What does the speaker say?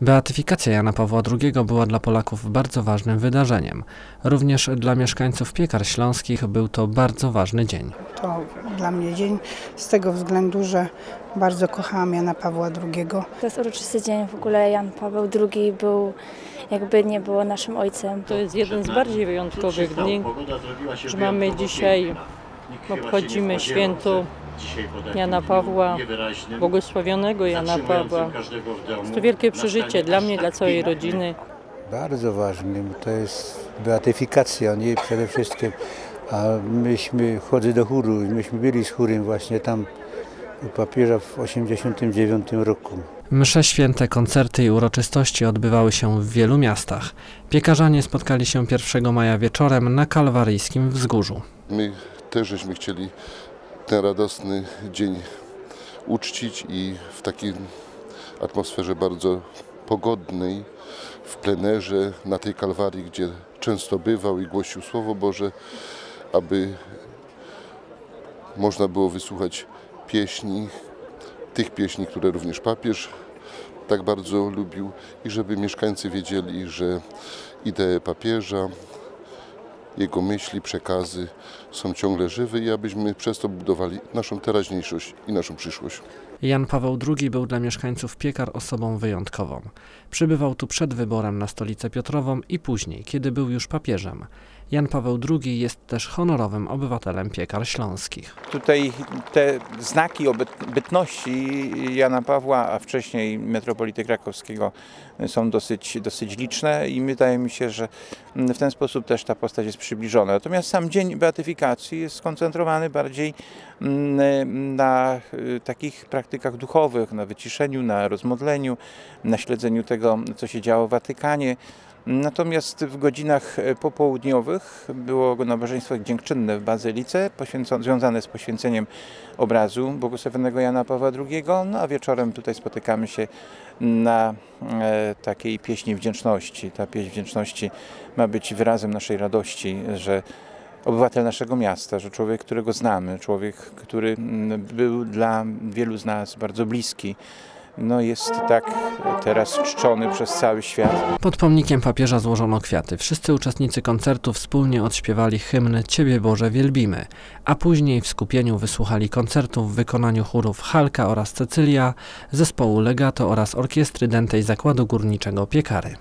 Beatyfikacja Jana Pawła II była dla Polaków bardzo ważnym wydarzeniem. Również dla mieszkańców piekar śląskich był to bardzo ważny dzień. To dla mnie dzień z tego względu, że bardzo kochałam Jana Pawła II. To jest uroczysty dzień. W ogóle Jan Paweł II był, jakby nie było naszym ojcem. To jest jeden z bardziej wyjątkowych dni, że mamy dzisiaj, obchodzimy święto Jana Pawła, błogosławionego Jana Pawła. Jest to wielkie przeżycie dla mnie, dla całej rodziny. Bardzo ważnym to jest beatyfikacja, nie przede wszystkim. A myśmy, chodzę do chóru, myśmy byli z chórem właśnie tam u papieża w 89 roku. Msze święte, koncerty i uroczystości odbywały się w wielu miastach. Piekarzanie spotkali się 1 maja wieczorem na kalwaryjskim wzgórzu. My też żeśmy chcieli ten radosny dzień uczcić i w takiej atmosferze bardzo pogodnej, w plenerze, na tej kalwarii, gdzie często bywał i głosił Słowo Boże, aby można było wysłuchać pieśni, tych pieśni, które również papież tak bardzo lubił i żeby mieszkańcy wiedzieli, że idee papieża, jego myśli, przekazy są ciągle żywe i abyśmy przez to budowali naszą teraźniejszość i naszą przyszłość. Jan Paweł II był dla mieszkańców piekar osobą wyjątkową. Przybywał tu przed wyborem na stolicę Piotrową i później, kiedy był już papieżem. Jan Paweł II jest też honorowym obywatelem piekar śląskich. Tutaj te znaki bytności Jana Pawła, a wcześniej metropolity krakowskiego są dosyć, dosyć liczne i wydaje mi się, że w ten sposób też ta postać jest przybliżona. Natomiast sam dzień beatyfikacji jest skoncentrowany bardziej na takich praktykach duchowych, na wyciszeniu, na rozmodleniu, na śledzeniu tego, co się działo w Watykanie. Natomiast w godzinach popołudniowych było nabożeństwo dziękczynne w Bazylice, związane z poświęceniem obrazu błogosławionego Jana Pawła II, no a wieczorem tutaj spotykamy się na e, takiej pieśni wdzięczności. Ta pieśń wdzięczności ma być wyrazem naszej radości, że obywatel naszego miasta, że człowiek, którego znamy, człowiek, który był dla wielu z nas bardzo bliski, no jest tak teraz czczony przez cały świat. Pod pomnikiem papieża złożono kwiaty. Wszyscy uczestnicy koncertu wspólnie odśpiewali hymn Ciebie Boże wielbimy, a później w skupieniu wysłuchali koncertu w wykonaniu chórów Halka oraz Cecylia, zespołu Legato oraz orkiestry dętej Zakładu Górniczego Piekary.